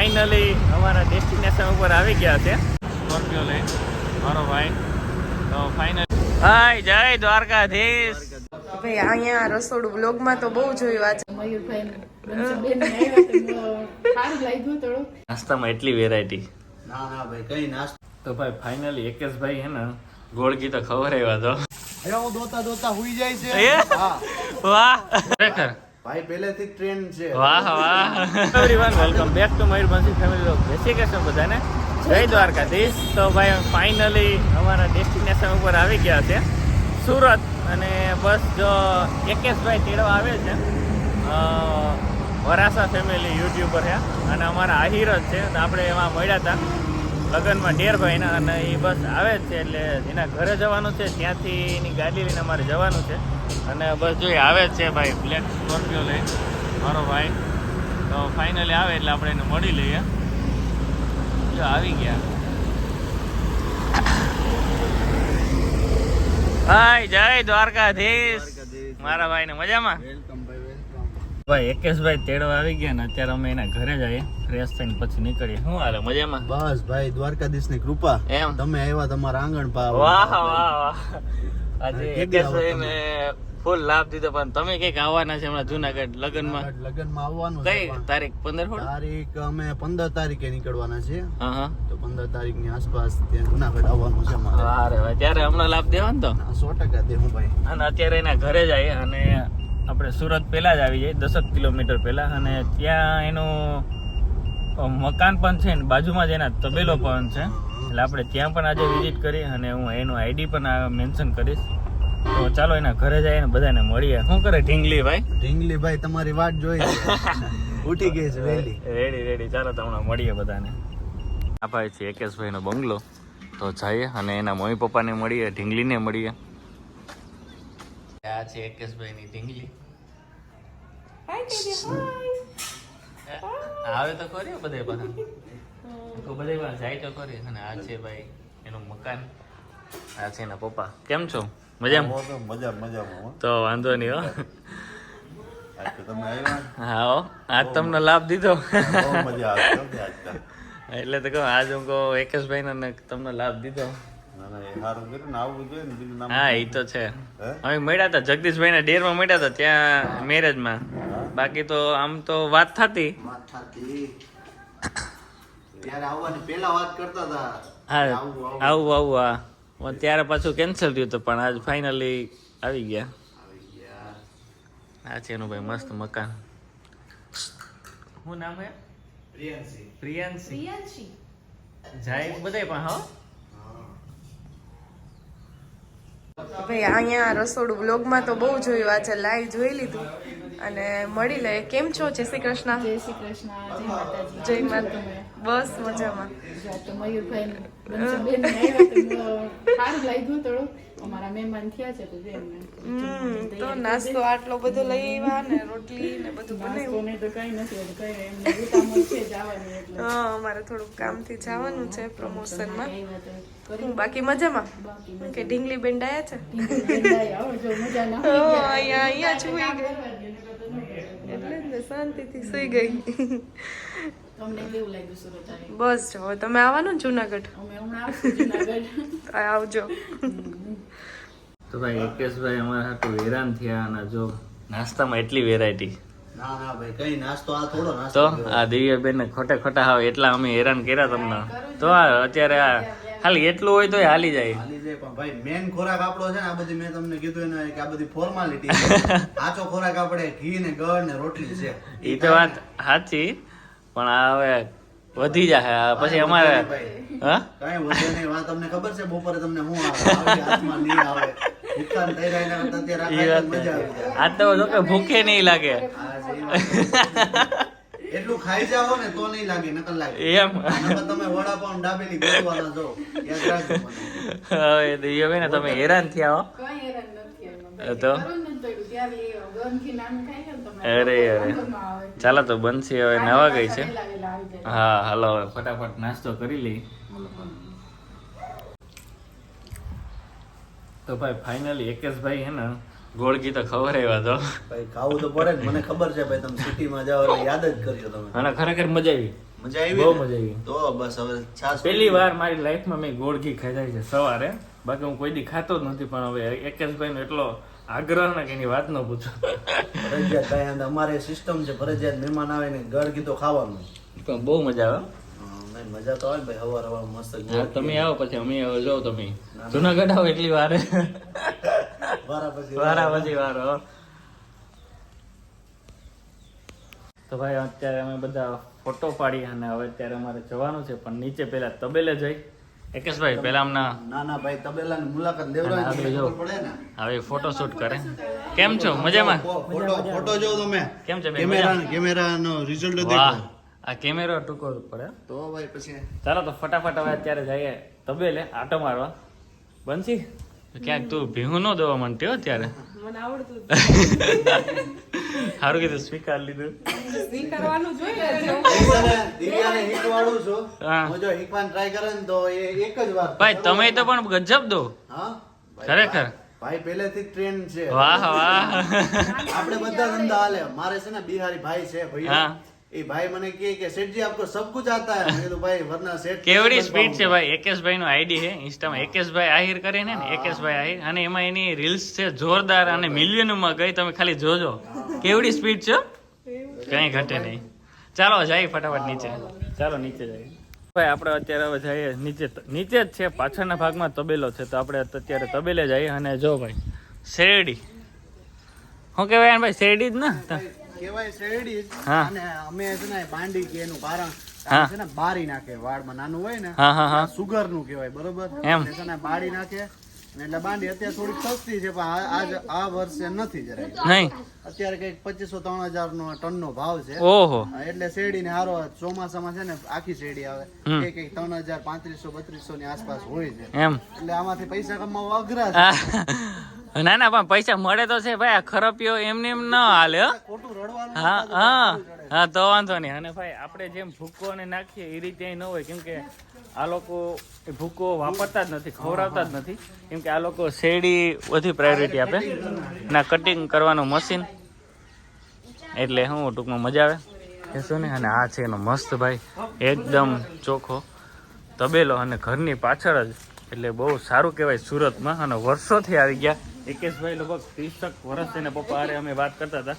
Finally અમારા destination ઉપર આવી ગયા છે. સ્કોર્પિયો લઈ. મારો ભાઈ. તો ફાઇનલ હાય જય દ્વારકાધીશ. ભાઈ અહીંયા રસોડું બ્લોગમાં તો બહુ જોયું આજે નાસ્તામાં એટલી વેરાયટી ના ના ભાઈ કઈ નાસ્તો? તો ભાઈ ફાઇનલી એકેશભાઈ હે ને ગોળગી તો. ખબર આવ્યા તો દોતા દોતા હુઈ જાય છે. વાહ. ખરેખર ભાઈ પહેલેથી ટ્રેન છે. વાહ વાહ. Everyone welcome back to Mayurbhanshi family લોક જય શ્રી કૃષ્ણ બધાને. જય દ્વારકાધીશ. તો ભાઈ ફાઇનલી અમારા ડેસ્ટિનેશન ઉપર આવી ગયા છે. સુરત અને બસ જો એકેશભાઈ તેડવા આવે છે. વરાસા ફેમિલી યુટ્યુબર છે. અને અમારા આહિર જ છે. તો આપણે એમાં મળ્યા હતા. લગ્નમાં ડેરભાઈના અને એ બસ આવે જ છે એટલે એના ઘરે જવાનું છે ત્યાંથી એની ગાડી લઈને અમારે જવાનું છે. અને બસ જોઈ આવે જ છે ભાઈ બ્લેક સ્કોર્પિયો લઈ. મારો ભાઈ. તો ફાઇનલી આવે એટલે આપણે એને મળી લઈએ. જો આવી ગયા. ભાઈ જય દ્વારકાધીશ. મારા ભાઈને મજામાં? વેલકમ ભાઈ વેલકમ ભાઈ એકેશભાઈ તેડવા આવી ગયા ને અત્યારે અમે એના ઘરે જઈએ. ફ્રેશ થઈને પછી નીકળીએ. શું હાલે? મજામાં? બસ ભાઈ દ્વારકાધીશની કૃપા. એમ? તમે આવ્યા તમારા આંગણ પા વાહ વાહ વાહ. આજે કેટલી ને ફૂલ લાભ દીધો પણ તમે કંઈક આવવાના છે હમણાં જુનાગઢ લગ્નમાં? લગ્નમાં આવવાનું કઈ તારીખ? પંદર તારીખ અમે પંદર તારીખે નીકળવાના છે હા હા. તો પંદર તારીખની આસપાસ ત્યાં જુનાગઢ આવવાનું છે અમારે. અરે ભાઈ ત્યારે હમણાં લાભ દેવાનો તો? સો ટકા દેવું ભાઈ. અને અત્યારે એના ઘરે જાય અને આપણે સુરત પહેલા જ આવી જાય દસક કિલોમીટર પહેલા. અને ત્યાં એનું મકાન પણ છે ને બાજુમાં જ એના તબેલો પણ છે. એટલે આપણે ત્યાં પણ આજે વિઝિટ કરી અને હું એનું આઈડી પણ મેન્શન કરીશ. તો ચાલો એના ઘરે જઈએ ને બધાને મળીએ. શું કરે ઢીંગલી ભાઈ? ઢીંગલી ભાઈ તમારી વાત જોઈ. ઉઠી ગઈ છે વહેલી રેડી રેડી ચાલો તમને મળીએ બધાને. આ ભાઈ છે એકેશભાઈનો બંગલો. તો જઈએ અને એના મમ્મી પપ્પાને મળીએ ઢીંગલીને મળીએ. આ છે એકેશભાઈની ઢીંગલી. આવે તો ખરી બધે બધા તો બધે પણ જાય તો ખરી. અને આ છે ભાઈ એનું મકાન. આ છે એના પપ્પા. કેમ છો? મજામાં? મજા મજામાં તો વાંધો નહીં હો. હા આજ તમને લાભ દીધો. એટલે તો કહું આજ હું કહું એકેશભાઈ ને તમને લાભ દીધો. હા એ તો છે? અમે મળ્યા હતા જગદીશભાઈ ના ડેરમાં મળ્યા હતા ત્યાં મેરેજમાં બાકી તો આમ તો વાત થતી. માથાથી ત્યારે આવવાની પહેલા વાત કરતા હતા. આવું, આવું. પણ ત્યારે પાછું કેન્સલ થયું હતું પણ આજ ફાઇનલી આવી ગયા. આવી ગયા. આ છે એનું ભાઈ મસ્ત મકાન. શું નામ હે? પ્રિયાંશી. પ્રિયાંશી. જાય બધાય પણ હો. ભાઈ અહીંયા રસોડું બ્લોગમાં તો બહુ જોયું. આજે લાઈવ જોઈ લીધું. અને મળી લે. કેમ છો? જય શ્રી કૃષ્ણ. જય શ્રી કૃષ્ણ. જય માતાજી. જય માતા બસ મજામાં. તો મયુરભાઈ તો અમારા મહેમાન થયા છે નાસ્તો આટલો બધો લઈ આવ્યા ને રોટલી ને બધું બનાવ્યું. તો કઈ નથી અમારે થોડુંક કામથી જવાનું છે પ્રમોશનમાં બાકી મજામાં? કે ઢીંગલી બેન ડાયા છે? ઢીંગલી આવો જો મજા ના હા, હોય અહીંયા અહીંયા સુઈ ગઈ. એટલે જ ને શાંતિથી સુઈ ગઈ. બસ જો હવે તમે આવવાનું ને જુનાગઢ? અમે હમણાં આવશું જુનાગઢ. આવજો. તો ભાઈ એકેશભાઈ અમારા હાટું હેરાન થયા અને જો નાસ્તામાં એટલી વેરાયટી ના ના ભાઈ કઈ નાસ્તો આ થોડો તો આ દિવ્યાબેન ને ખોટે ખોટા હાવ એટલા અમે હેરાન કર્યા તમને. તો આ અત્યારે આ ખાલી એટલું હોય તો હાલી જાય. હાલી જાય પણ ભાઈ મેન ખોરાક આપણો છે ને આ બધી મેં તમને કીધું એને કે આ બધી ફોર્માલિટી આચો ખોરાક આપણે ઘી ને ગળ ને રોટલી છે. એ તો વાત સાચી પણ આ હવે વધી જાય પછી અમારે હા? કઈ વધે નહીં. વાત તમને ખબર છે? બપોરે તમને હું આવે? હાથમાં નહીં આવે. એ આ તો જો કે ભૂખે નહીં લાગે. એ. એટલું ખાઈ જાઓ ને તો નહીં લાગે નકલ લાગે. એમ. તમે વડાપાઉં ને દાબેલી ગોતવાના છો યાદ રાખજો મને. હવે દિવ્યાબેન તમે હેરાન થયા હો. કોઈ હેરાન નથી તો? અરે અરે. ચાલો તો બનશી હવે નવા ગઈ છે. હા હાલો હવે ફટાફટ નાસ્તો કરી લઈ તો ભાઈ ફાઇનલી એકેશભાઈ હે ને ગોળગી તો ખબર આવ્યા તો ભાઈ ખાવું તો પડે જ. મને ખબર છે ભાઈ તમે સિટીમાં જાઓ એટલે યાદ જ કર્યો તમે. અને ખરેખર મજા આવી. મજા આવી? બહુ મજા આવી. તો બસ હવે છાસ પહેલી વાર મારી લાઈફમાં મેં ગોળ ખાધી છે સવારે. બાકી હું કોઈ દી ખાતો જ નથી પણ હવે એકેશભાઈ નો એટલો આગ્રહ ને કે એની વાત ન પૂછો. ફરજિયાત ભાઈ અમારે સિસ્ટમ છે ફરજિયાત મહેમાન આવે ને ગળકી તો ખાવાનું. પણ બહુ મજા આવે. મજા તો આવે ભાઈ હવાર હવાર મસ્ત તમે આવો પછી અમે આવો જાઓ તમે. જુનાગઢ આવો એટલી વાર. વારા. પછી. તો ભાઈ અત્યારે અમે બધા ફોટો પાડી અને હવે અત્યારે અમારે જવાનું છે પણ નીચે પેલા તબેલે જઈ. એકેશભાઈ પેલા અમને નાના ના ભાઈ તબેલાની મુલાકાત લેવડાવી પડે ને? હવે ફોટો શૂટ કરે. કેમ છો? મજામાં? ફોટો ફોટો જો તમે. કેમ છે? કેમેરા કેમેરાનો રિઝલ્ટ દેખો. આ કેમેરો ટૂંકો પડે. તો ભાઈ પછી ચાલો તો ફટાફટ હવે અત્યારે જઈએ તબેલે આટો મારવા. બંસી ક્યાંક તું ભીહું ન દવા માંડતી હો ત્યારે મને આવડતું સારું કીધું સ્વીકાર લીધું. સ્વીકારવાનું જોઈએ દિવ્યાને દિવ્યાને શીખવાડું છું. હા. જો શીખવાની ટ્રાય કરે ને તો એ એક જ વાર ભાઈ તમે તો પણ ગજબ દો. હા? ખરેખર. ભાઈ પહેલેથી ટ્રેન છે. વાહ વાહ. આપણે બધા ધંધા હાલે. મારે છે ને બિહારી ભાઈ છે હા. એ ભાઈ મને કહે કે શેઠજી આપકો સબ કુછ આતા હે? મેં કીધું ભાઈ વરના શેઠ કેવડી સ્પીડ છે ભાઈ? એકેશભાઈ નો આઈડી છે ઇન્સ્ટામાં. એકેશભાઈ આહિર કરીને ને એકેશભાઈ આહિર. અને એમાં એની રીલ્સ છે જોરદાર અને મિલિયનમાં ગઈ તમે ખાલી જોજો. કેવડી સ્પીડ છે? કઈ ઘટે નહીં. ચાલો જાય ફટાફટ નીચે. ચાલો નીચે જાય ભાઈ આપણે અત્યારે હવે જઈએ નીચે નીચે જ છે પાછળના ભાગમાં તબેલો છે તો આપણે અત્યારે તબેલે જઈએ અને જો ભાઈ. શેરડી. શું કહેવાય એને ભાઈ? શેરડી જ ને? કહેવાય શેરડી અને અમે છે ને બાંડી કે એનું કારણ છે ને બારી નાખે વાળમાં નાનું હોય ને સુગરનું કહેવાય બરોબર? એમ. છે ને બાળી નાખે એટલે બાંડી અત્યારે થોડીક સસ્તી છે પણ આજ આ વર્ષે નથી જરાય. નહીં. અત્યારે કંઈક પચીસો ત્રણ હજાર નો ટન નો ભાવ છે. ઓહો. એટલે શેરડી ને હારો ચોમાસામાં છે ને આખી શેરડી આવે. એ કંઈક ત્રણ હજાર પાંત્રીસો બત્રીસો ની આસપાસ હોય છે. એમ. એટલે આમાંથી પૈસા કમાવા અઘરા છે. ના ના પણ પૈસા મળે તો છે ભાઈ આ ખરપિયો એમને એમ ન હાલે. ખોટું હા હા. હા તો વાંધો નહીં. અને ભાઈ આપણે જેમ ભૂકો ને નાખીએ એ રીતે ન હોય. કેમ કે આ લોકો ભૂકો વાપરતા જ નથી ખવડાવતા જ નથી. કેમ કે આ લોકો શેરડી બધી પ્રાયોરિટી આપે. ના કટિંગ કરવાનું મશીન એટલે હું ટૂંકમાં મજા આવે. કે શું ને? અને આ છે એનો મસ્ત ભાઈ. એકદમ ચોખ્ખો તબેલો અને ઘરની પાછળ જ. એટલે બહુ સારું કહેવાય સુરતમાં. અને વર્ષોથી આવી ગયા. એકેશભાઈ લગભગ ત્રીસક વર્ષ એને પપ્પા હારે અમે વાત કરતા હતા.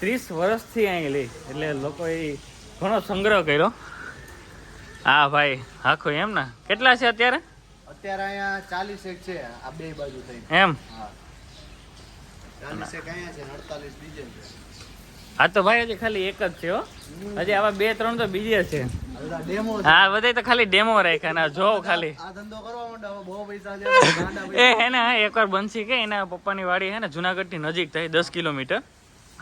ત્રીસ વર્ષથી અહીં લઈ એટલે લોકોએ ઘણો સંગ્રહ કર્યો. હા ભાઈ આખો એમ ને? કેટલા છે અત્યારે? અત્યારે અહીંયા ચાલીસ એક છે આ બે બાજુ થઈ એમ? હા. ચાલીસ એક અહીંયા છે અડતાલીસ બીજે હા તો ભાઈ હજી ખાલી એક જ છે હો. હજી આવા બે ત્રણ તો બીજે છે. હા બધે તો ખાલી ડેમો રાખ્યા ના જો ખાલી. એ હે ને એકવાર બંસી કે એના પપ્પાની વાડી હે ને જુનાગઢથી નજીક થાય દસ કિલોમીટર.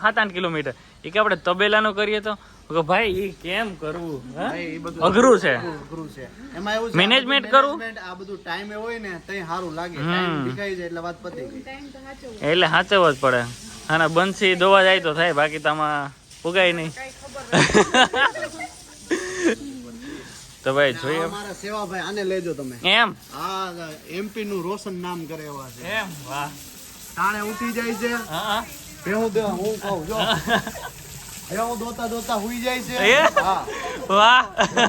સાત આઠ કિલોમીટર. એ કે આપણે તબેલાનું કરીએ તો? ભાઈ એ કેમ કરવું? હા? ભાઈ, અઘરું છે. અઘરું છે. એમાં એવું મેનેજમેન્ટ કરવું આ બધું કરવું? એ ટાઈમે હોય ને તઈ સારું લાગે. ટાઈમ ભીખાઈ જાય એટલે વાત પતી ગઈ. એટલે સાચવવો જ પડે. અને બંસી દોવા જાય તો થાય બાકી તો આમાં પુગાય નહીં. તો ભાઈ જોઈએ. અમારા સેવાભાઈ આને લેજો તમે. એમ? આ એમપી નું રોશન નામ કરે એવા છે. એમ? વાહ. તાણે ઉઠી જાય છે. હા. ભેહું દે હું કહું જો. ભેહું દોતા દોતા હુઈ જાય છે. હા. વાહ.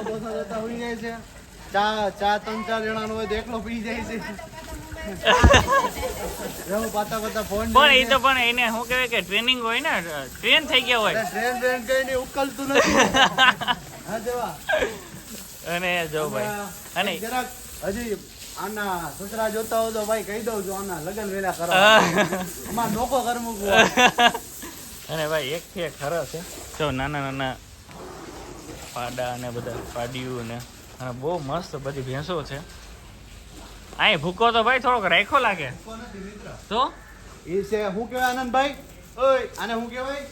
દોતા દોતા હુઈ જાય છે. ચા ચા ત્રણ ચાર જણાનો હોય તો એકલો પી જાય છે. ફોન પણ એ તો પણ એને શું કહેવાય કે ટ્રેનિંગ હોય ને ટ્રેન થઈ ગયા હોય. ટ્રેન ટ્રેન કઈ નહીં ઉકલતું નથી. હા જેવા. અને જો ભાઈ. અને જરાક હજી આના સસરા જોતા હો તો ભાઈ કહી દઉં છું આના લગન વેલા કરો અમાર નોકો કર મૂકવો અને ભાઈ એક થી એક ખરો છે. જો નાના નાના પાડા અને બધા પાડિયું ને. અને બહુ મસ્ત બધી ભેંસો છે. અહીં ભૂકો તો ભાઈ થોડોક રાખ્યો લાગે. તો? એ છે શું કહેવાય આનંદભાઈ ઓય આને શું કહેવાય?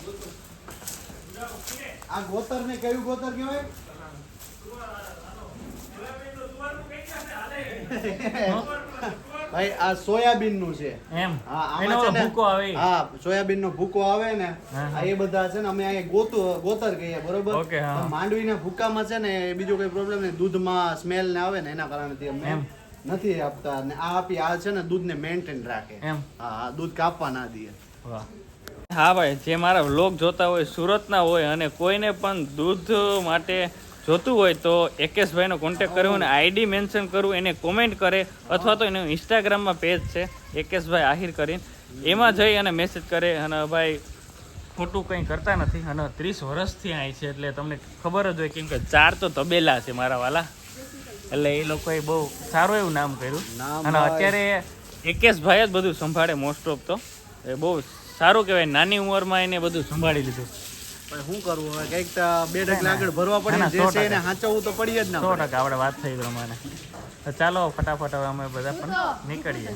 આ ગોતર ને કયું ગોતર કહેવાય? ભાઈ આ સોયાબીનનું છે. એમ? હા આમાં ભૂકો આવે. હા સોયાબીન નો ભૂકો આવે ને એ બધા છે ને અમે અહીંયા ગોતું ગોતર કહીએ બરોબર? માંડવી માંડવીના ભૂકામાં છે ને એ બીજો કોઈ પ્રોબ્લેમ નહીં. દૂધમાં સ્મેલ ને આવે ને એના કારણથી અમે નથી આપતા. ને આ આપી આ છે ને દૂધને મેન્ટેન રાખે. એમ. હા હા, દૂધ કાપવા ના દઈએ. હા ભાઈ જે મારા વ્લોગ જોતા હોય સુરતના હોય અને કોઈને પણ દૂધ માટે જોતું હોય તો એકેશભાઈનો કોન્ટેક કરવો અને આઈડી મેન્શન કરવું એને કોમેન્ટ કરે અથવા તો એનું ઇન્સ્ટાગ્રામમાં પેજ છે એકેશભાઈ આહિર કરીને. એમાં જઈ અને મેસેજ કરે અને ભાઈ ખોટું કંઈ કરતા નથી અને ત્રીસ વર્ષથી અહીં છે એટલે તમને ખબર જ હોય કેમ કે ચાર તો તબેલા છે મારા વાલા. એટલે એ લોકોએ બહુ સારું એવું નામ કર્યું. અને અત્યારે એકેશભાઈ જ બધું સંભાળે મોસ્ટ ઓફ તો. એ બહુ સારું કહેવાય નાની ઉંમરમાં એને બધું સંભાળી લીધું. શું કરવું હવે? કંઈક તો બે ડગલા આગળ ભરવા પડે જે છે એને સાચવવું તો પડી જ ના સો ટકા આપણે વાત થઈ પ્રમાણે. તો ચાલો ફટાફટ હવે અમે બધા પણ નીકળીએ.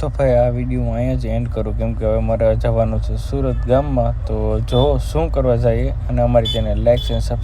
તો ભાઈ આ વીડિયો હું અહીંયા જ એન્ડ કરું કેમ કે હવે મારે જવાનું છે સુરત ગામમાં. તો જો શું કરવા જઈએ અને અમારી તેને લાઈક એન્ડ સબસ્ક્રાઈબ